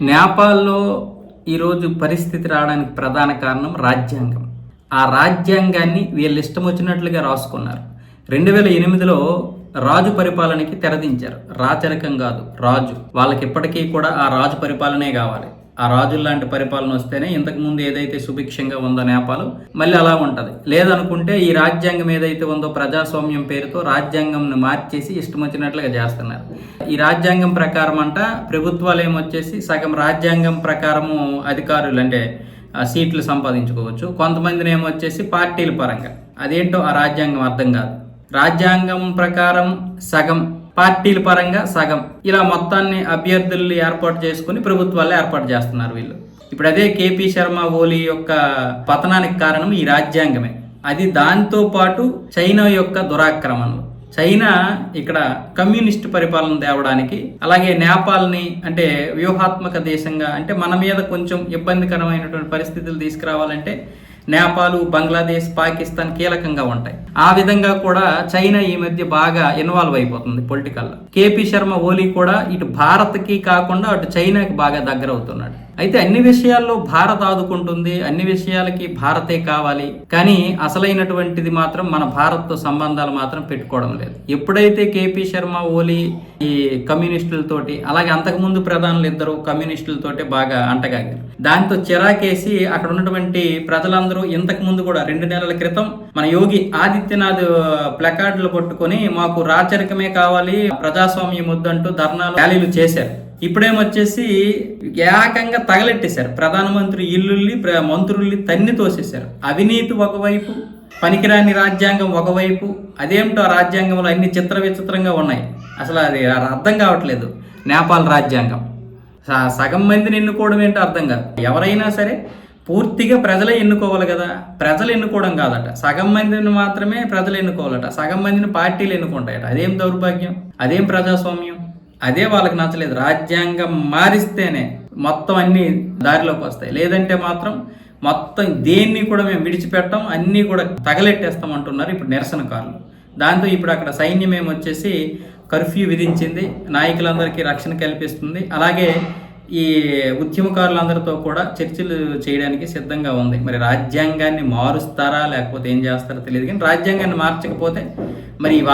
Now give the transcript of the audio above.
నేపాల్లో ఈరోజు పరిస్థితి రావడానికి ప్రధాన కారణం రాజ్యాంగం. ఆ రాజ్యాంగాన్ని వీళ్ళు ఇష్టం వచ్చినట్లుగా రాసుకున్నారు. రెండు వేల ఎనిమిదిలో రాజు పరిపాలనకి తెరదించారు. రాచరికం కాదు రాజు. వాళ్ళకి ఇప్పటికీ కూడా ఆ రాజు పరిపాలనే కావాలి. ఆ రాజుల్లాంటి పరిపాలన వస్తేనే ఇంతకుముందు ఏదైతే సుభిక్షంగా ఉందో నేపాలు మళ్ళీ అలా ఉంటుంది. లేదనుకుంటే ఈ రాజ్యాంగం ఏదైతే ఉందో ప్రజాస్వామ్యం పేరుతో రాజ్యాంగంను మార్చేసి ఇష్టం వచ్చినట్లుగా చేస్తున్నారు. ఈ రాజ్యాంగం ప్రకారం అంట ప్రభుత్వాలు ఏమొచ్చేసి సగం రాజ్యాంగం ప్రకారము అధికారులు అంటే సీట్లు సంపాదించుకోవచ్చు. కొంతమందిని ఏమొచ్చేసి పార్టీల పరంగా. అదేంటో ఆ రాజ్యాంగం అర్థం కాదు. రాజ్యాంగం ప్రకారం సగం పార్టీల పరంగా సగం. ఇలా మొత్తాన్ని అభ్యర్థుల్ని ఏర్పాటు చేసుకుని ప్రభుత్వాలు ఏర్పాటు చేస్తున్నారు వీళ్ళు. ఇప్పుడు అదే కేపీ శర్మ ఓలీ యొక్క పతనానికి కారణం ఈ రాజ్యాంగమే. అది దాంతో పాటు చైనా యొక్క దురాక్రమణలు. చైనా ఇక్కడ కమ్యూనిస్ట్ పరిపాలన తేవడానికి అలాగే నేపాల్ని అంటే వ్యూహాత్మక దేశంగా అంటే మన మీద కొంచెం ఇబ్బందికరమైనటువంటి పరిస్థితులు తీసుకురావాలంటే నేపాల్ బంగ్లాదేశ్ పాకిస్తాన్ కీలకంగా ఉంటాయి. ఆ విధంగా కూడా చైనా ఈ మధ్య బాగా ఇన్వాల్వ్ అయిపోతుంది పొలిటికల్ కేపీ శర్మ ఓలీ కూడా ఇటు భారత్కి కాకుండా అటు చైనాకి బాగా దగ్గర అవుతున్నాడు. అయితే అన్ని విషయాల్లో భారత్ ఆదుకుంటుంది అన్ని విషయాలకి భారతే కావాలి. కానీ అసలైనటువంటిది మాత్రం మన భారత్తో సంబంధాలు మాత్రం పెట్టుకోవడం లేదు. ఎప్పుడైతే కేపీ శర్మ ఓలీ ఈ కమ్యూనిస్టులతోటి అలాగే అంతకుముందు ప్రధానులు ఇద్దరు కమ్యూనిస్టులతోటి బాగా అంటగాగారు. దాంతో చిరాకేసి అక్కడ ఉన్నటువంటి ప్రజలందరూ ఇంతకు ముందు కూడా రెండు నెలల క్రితం మన యోగి ఆదిత్యనాథ్ ప్లకార్డులు పట్టుకొని మాకు రాచరికమే కావాలి ప్రజాస్వామ్యం వద్దంటూ ధర్నాలు ర్యాలీలు చేశారు. ఇప్పుడేమొచ్చేసి ఏకంగా తగలెట్టేశారు. ప్రధానమంత్రి ఇల్లుల్ని ప్ర- మంత్రుల్ని తన్ని తోసేశారు. అవినీతి ఒకవైపు పనికిరాని రాజ్యాంగం ఒకవైపు అదేమిటో రాజ్యాంగంలో అన్ని చిత్ర విచిత్రంగా ఉన్నాయి. అసలు అది అర్థం కావట్లేదు. నేపాల్ రాజ్యాంగం. సగం మందిని ఎన్నుకోవడం ఏంటో అర్థం కాదు. ఎవరైనా సరే పూర్తిగా ప్రజలే ఎన్నుకోవాలి కదా? ప్రజలు ఎన్నుకోవడం కాదట. సగం మందిని మాత్రమే ప్రజలు ఎన్నుకోవాలట. సగం మందిని పార్టీలు ఎన్నుకుంటాయట. అదేం దౌర్భాగ్యం? అదేం ప్రజాస్వామ్యం? అదే వాళ్ళకి నచ్చలేదు. రాజ్యాంగం మారిస్తేనే మొత్తం అన్ని దారిలోకి వస్తాయి. లేదంటే మాత్రం మొత్తం దేన్ని కూడా మేము విడిచిపెట్టాం అన్నీ కూడా తగలెట్టేస్తాం అంటున్నారు ఇప్పుడు నిరసనకారులు. దాంతో ఇప్పుడు అక్కడ సైన్యం ఏమొచ్చేసి కర్ఫ్యూ విధించింది. నాయకులందరికీ రక్షణ కల్పిస్తుంది. అలాగే ఈ ఉద్యమకారులందరితో కూడా చర్చలు చేయడానికి సిద్ధంగా ఉంది. మరి రాజ్యాంగాన్ని మారుస్తారా లేకపోతే ఏం చేస్తారో తెలియదు. కానీ రాజ్యాంగాన్ని మార్చకపోతే మరి ఇవి